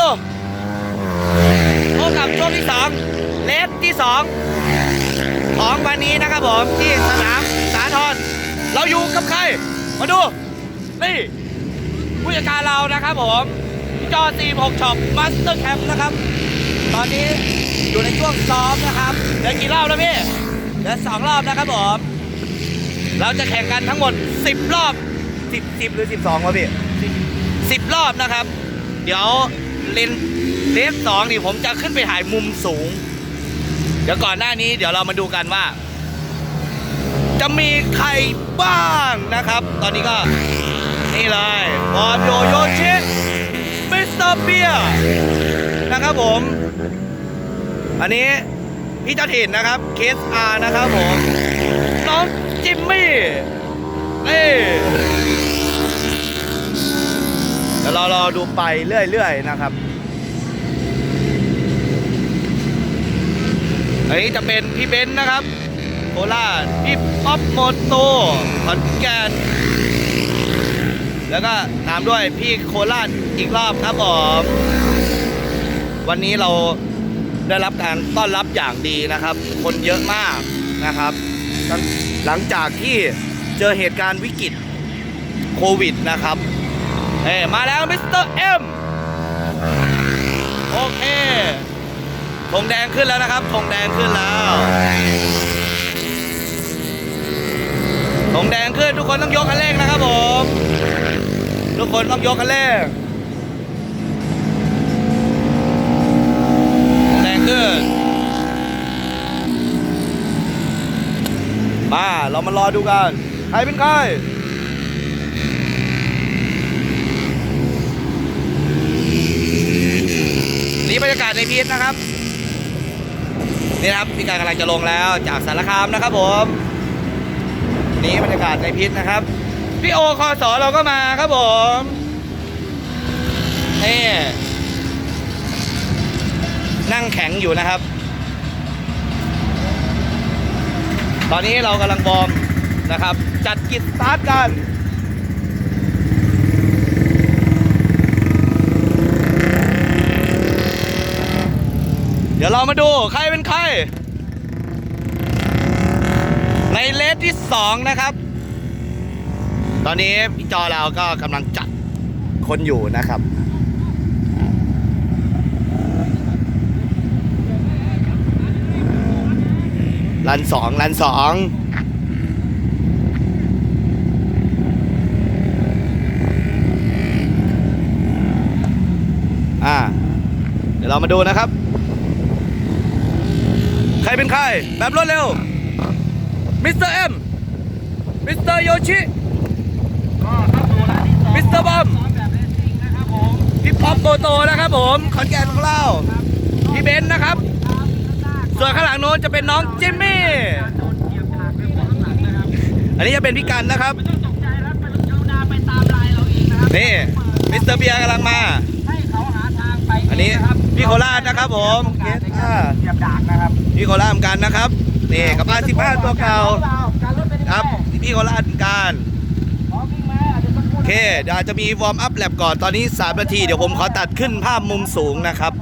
โลพบกับช่วงที่สองเลสที่สองของวันนี้นะครับผมที่สนามสาทรเราอยู่กับใคร มาดู นี่ผู้จัดการเรานะครับผมพี่จอ46ช็อปมาสเตอร์แคมป์นะครับ ตอนนี้อยู่ในช่วงซ้อมนะครับเหลือกี่รอบแล้วพี่เหลือสองรอบนะครับผมเราจะแข่งกันทั้งหมด 10 รอบ 10 10 หรือ 12วะพี่10 รอบนะครับ เดี๋ยว เลนเลนสองนี่ผมจะขึ้นไปถ่ายมุมสูง เดี๋ยวก่อนหน้านี้เดี๋ยวเรามาดูกันว่า จะมีใครบ้างนะครับ ตอนนี้ก็ นี่เลยบอลโยโยชิมิสเตอร์เบียนะครับผม อันนี้พี่เจ้าถิ่นนะครับเคสอาร์นะครับผม น้องจิมมี่เดี๋ยว เรารอดูไปเรื่อยๆนะครับ อันนี้จะเป็นพี่เบนซ์นะครับโคราชพี่ป๊อปโมโตขอนแก่นแล้วก็ตามด้วยพี่โคราชอีกรอบครับผมวันนี้เราได้รับการต้อนรับอย่างดีนะครับ คนเยอะมากนะครับ หลังจากที่เจอเหตุการณ์วิกฤตโควิดนะครับ เอ้มาแล้วมิสเตอร์เอ็มโอเคธงแดงขึ้นแล้วนะครับธงแดงขึ้นแล้วธงแดงขึ้นทุกคนต้องยกคันเร่งนะครับผมทุกคนต้องยกคันเร่งธงแดงขึ้นมาเรามารอดูกันใครเป็นใคร บรรยากาศในพีทนะครับ นี่ครับพี่การกำลังจะลงแล้วจากสารคามนะครับผม นี่บรรยากาศในพิษนะครับพี่โอคอสอเราก็มาครับผมนี่นั่งแข็งอยู่นะครับ ตอนนี้เรากำลังบอมนะครับ จัดกิจสตาร์ทกัน เดี๋ยวเรามาดูใครเป็นใคร ในเลสที่สองนะครับ ตอนนี้พี่จอเราก็กำลังจัดคนอยู่นะครับรันสองรันสองอ่า เดี๋ยวเรามาดูนะครับ ใครเป็นใคร แบบรวดเร็ว มิสเตอร์เอ็ม มิสเตอร์โยชิ ก็เข้าสู่ร้านที่สองมิสเตอร์บอม ซ้อมแบบเลสซิ่งนะครับผมพี่ป๊อปโตโตนะครับผม ขอนแก่นของเราพี่เบนซ์นะครับส่วนข้างหลังโน้นจะเป็นน้องจิมมี่โดนเหยียบขาดไปข้างหลังนะครับอันนี้จะเป็นพี่กันนะครับ ไม่ต้องตกใจแล้วไปกรุณาไปตามไลน์เราเองนะครับนี่ มิสเตอร์เบียร์กำลังมาในนี้เงะครับพี่โคราชนะครับผมต้องการในการเหยียบดากนะครับพี่โคราชเหมือนกันนะครับนี่กับอาสิบห้าตัวเก่าการรถเป็นยังไงครับพี่โคราชเหมือนกันพร้อมวิ่งไหมอาจจะสักครู่โอเคเดี๋ยวอาจจะมีวอร์มอัพแลบก่อนตอนนี้ 3 นาที เดี๋ยวผมขอตัดขึ้นภาพมุมสูงนะครับ